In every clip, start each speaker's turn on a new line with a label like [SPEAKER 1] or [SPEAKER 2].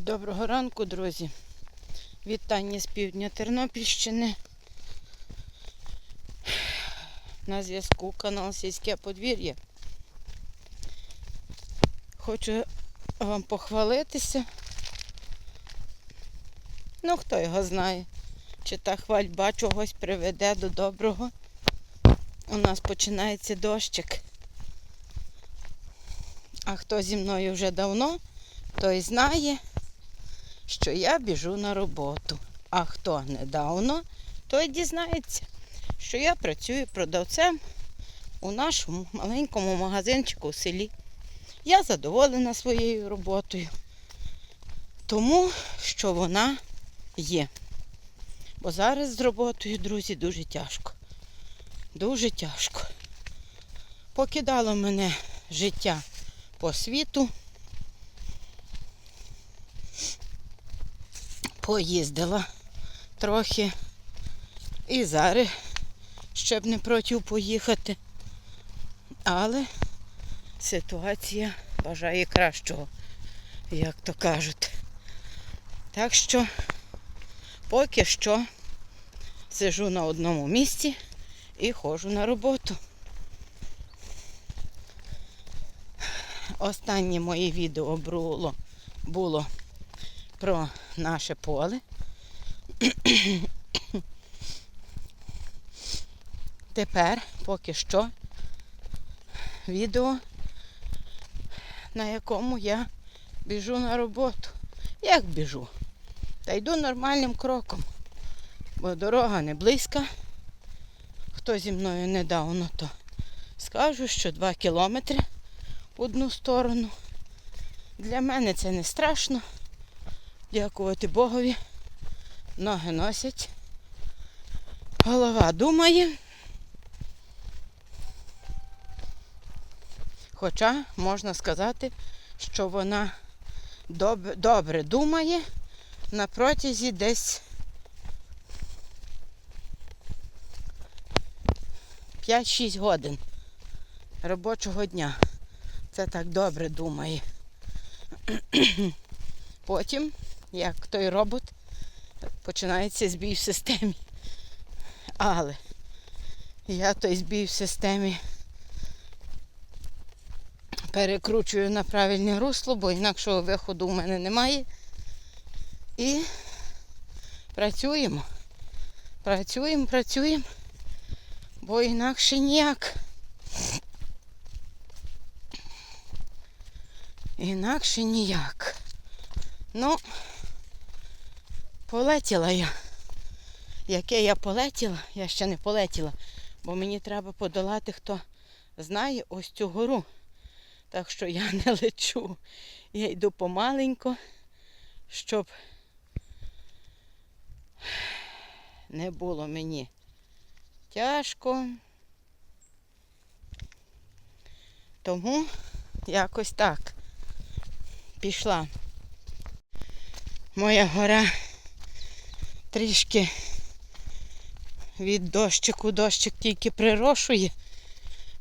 [SPEAKER 1] Доброго ранку, друзі. Вітання з півдня Тернопільщини. На зв'язку канал Сільське подвір'я. Хочу вам похвалитися. Ну, хто його знає, чи та хвальба чогось приведе до доброго. У нас починається дощик. А хто зі мною вже давно, той знає, що я біжу на роботу. А хто недавно, той дізнається, що я працюю продавцем у нашому маленькому магазинчику в селі. Я задоволена своєю роботою, тому що вона є. Бо зараз з роботою, друзі, дуже тяжко. Дуже тяжко. Покидало мене життя по світу. Поїздила трохи. І зараз ще б не проти поїхати. Але ситуація бажає кращого, як то кажуть. Так що поки що сижу на одному місці і ходжу на роботу. Останнє моє відео було, було про наше поле. Тепер поки що відео, на якому я біжу на роботу. Як біжу? Та йду нормальним кроком, бо дорога не близька. Хто зі мною недавно, то скажу, що 2 кілометри в одну сторону. Для мене це не страшно. Дякувати Богові. Ноги носять. Голова думає. Хоча можна сказати, що вона доб- добре думає на протязі десь 5-6 годин робочого дня. Це так добре думає. Потім, як той робот, починається збій в системі. Але я той збій в системі перекручую на правильне русло, бо інакшого виходу в мене немає. І працюємо. Працюємо, працюємо, бо інакше ніяк. Інакше ніяк. Ну, полетіла я. Яке я полетіла, я ще не полетіла, бо мені треба подолати, хто знає ось цю гору. Так що я не лечу. Я йду помаленько, щоб не було мені тяжко. Тому якось так пішла. Моя гора трішки від дощику дощик тільки прирошує.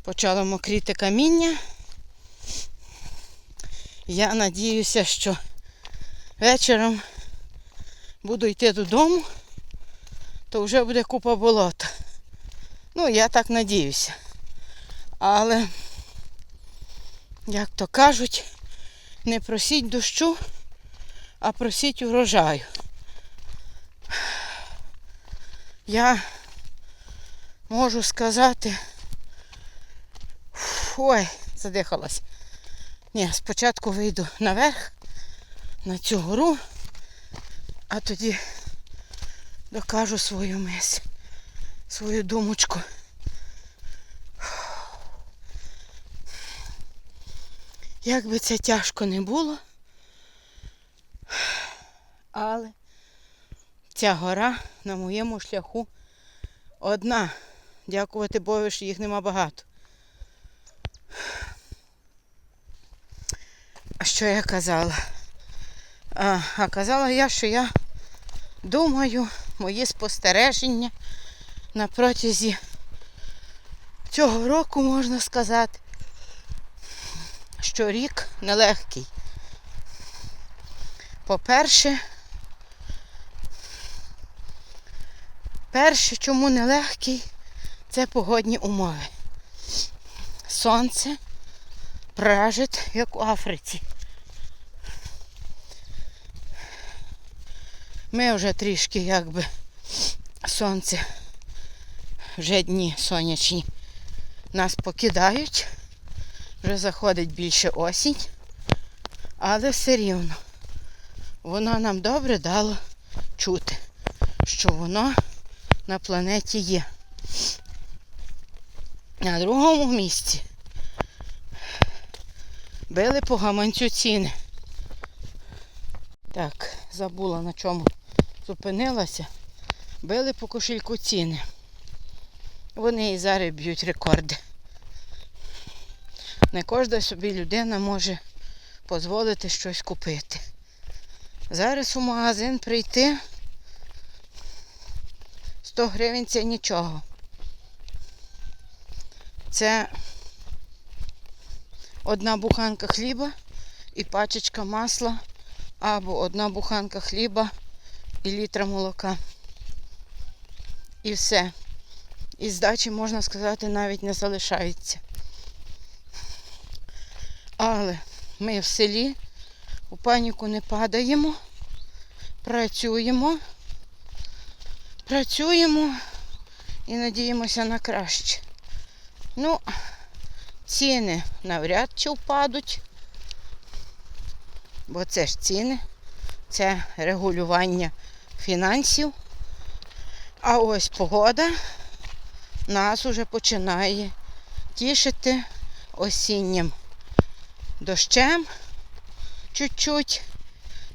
[SPEAKER 1] Почало мокріти каміння. Я надіюся, що вечором буду йти додому, то вже буде купа болота. Ну, я так надіюся. Але, як то кажуть, не просіть дощу, а просіть урожаю. Я можу сказати. Ой, задихалась. Ні, спочатку вийду наверх, на цю гору, а тоді докажу свою мисль, свою думочку. Як би це тяжко не було, але ця гора на моєму шляху одна. Дякувати Богу, що їх нема багато. А що я казала? А, а казала я, що я думаю, мої спостереження на протязі цього року, можна сказати, що рік нелегкий. По-перше, перше, чому нелегкий, це погодні умови. Сонце пражить, як у Африці. Ми вже трішки якби сонце, вже дні сонячні нас покидають. Вже заходить більше осінь, але все рівно воно нам добре дало чути, що воно на планеті є. На другому місці били по гаманцю ціни. Так, забула на чому зупинилася. Били по кошельку ціни. Вони і зараз б'ють рекорди. Не кожна собі людина може дозволити щось купити. Зараз у магазин прийти 100 гривень це нічого. Це одна буханка хліба і пачечка масла, або одна буханка хліба і літра молока. І все. І здачі, можна сказати, навіть не залишається. Але ми в селі у паніку не падаємо, працюємо, працюємо і надіємося на краще. Ну, ціни навряд чи впадуть, бо це ж ціни, це регулювання фінансів. А ось погода нас уже починає тішити осіннім дощем чуть-чуть.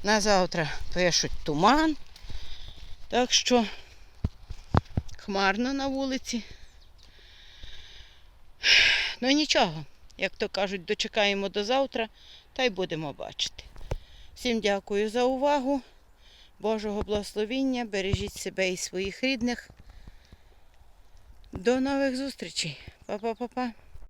[SPEAKER 1] На завтра пишуть туман. Так що хмарно на вулиці. Ну нічого, як то кажуть, дочекаємо до завтра та й будемо бачити. Всім дякую за увагу. Божого благословіння, бережіть себе і своїх рідних. До нових зустрічей. Па-па-па-па.